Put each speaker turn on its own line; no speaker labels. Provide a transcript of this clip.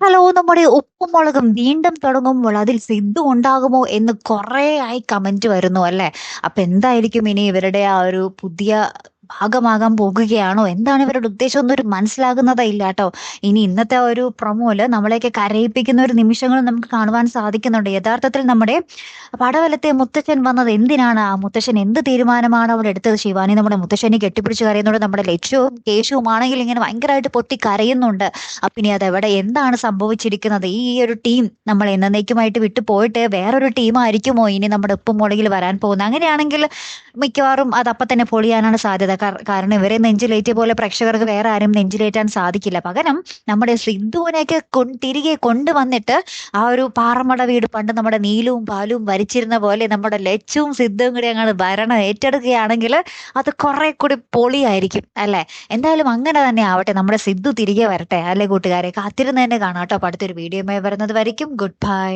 Hello നമ്മുടെ ഉപ്പും മുളകും വീണ്ടും തുടങ്ങുമ്പോൾ അതിൽ സിദ്ധു ഉണ്ടാകുമോ എന്ന് കുറേ ആയി കമന്റ് വരുന്നു അല്ലെ? അപ്പൊ എന്തായിരിക്കും ഇനി ഇവരുടെ ആ ഒരു പുതിയ ഭാഗമാകാൻ പോകുകയാണോ? എന്താണ് ഇവരുടെ ഉദ്ദേശം? എന്നൊരു മനസ്സിലാകുന്നതേ ഇല്ല കേട്ടോ. ഇനി ഇന്നത്തെ ഒരു പ്രൊമോയിൽ നമ്മളെയൊക്കെ കരയിപ്പിക്കുന്ന ഒരു നിമിഷങ്ങൾ നമുക്ക് കാണുവാൻ സാധിക്കുന്നുണ്ട്. യഥാർത്ഥത്തിൽ നമ്മുടെ പടവലത്തെ മുത്തച്ഛൻ വന്നത് എന്തിനാണ്? ആ മുത്തശ്ശൻ എന്ത് തീരുമാനമാണ് അവിടെ എടുത്തത്? ശിവാനി നമ്മുടെ മുത്തശ്ശനെ കെട്ടിപ്പിടിച്ച് കരയുന്നുണ്ട്. നമ്മുടെ ലക്ഷ്യവും കേശവും ഇങ്ങനെ ഭയങ്കരമായിട്ട് പൊട്ടി കരയുന്നുണ്ട്. അപ്പൊ ഇനി അതെവിടെ? എന്താണ് സംഭവിച്ചിരിക്കുന്നത്? ഈ ഒരു ടീം നമ്മൾ എന്നേക്കുമായിട്ട് വിട്ടു പോയിട്ട് വേറൊരു ടീമായിരിക്കുമോ ഇനി നമ്മുടെ ഉപ്പും മുളകിൽ വരാൻ പോകുന്നത്? അങ്ങനെയാണെങ്കിൽ മിക്കവാറും അത് അപ്പൊ തന്നെ പൊളിയാനാണ് സാധ്യത. കാരണം ഇവരെ നെഞ്ചിലേറ്റിയ പോലെ പ്രേക്ഷകർക്ക് വേറെ ആരും നെഞ്ചിലേറ്റാൻ സാധിക്കില്ല. പകരം നമ്മുടെ സിദ്ധുവിനെയൊക്കെ കൊ- തിരികെ കൊണ്ടുവന്നിട്ട് ആ ഒരു പാറമട വീട് പണ്ട് നമ്മുടെ നീലവും പാലും വരിച്ചിരുന്ന പോലെ നമ്മുടെ ലച്ചുവും സിദ്ധുവും കൂടി അങ്ങോട്ട് ഭരണം ഏറ്റെടുക്കുകയാണെങ്കിൽ അത് കുറെ കൂടി പൊളിയായിരിക്കും അല്ലെ? എന്തായാലും അങ്ങനെ തന്നെ ആവട്ടെ. നമ്മുടെ സിദ്ധു തിരികെ വരട്ടെ അല്ലെ കൂട്ടുകാരെ? കാത്തിരുന്ന് തന്നെ കാണാം കേട്ടോ. അടുത്തൊരു വീഡിയോ വരുന്നത് വരയ്ക്കും. Good bye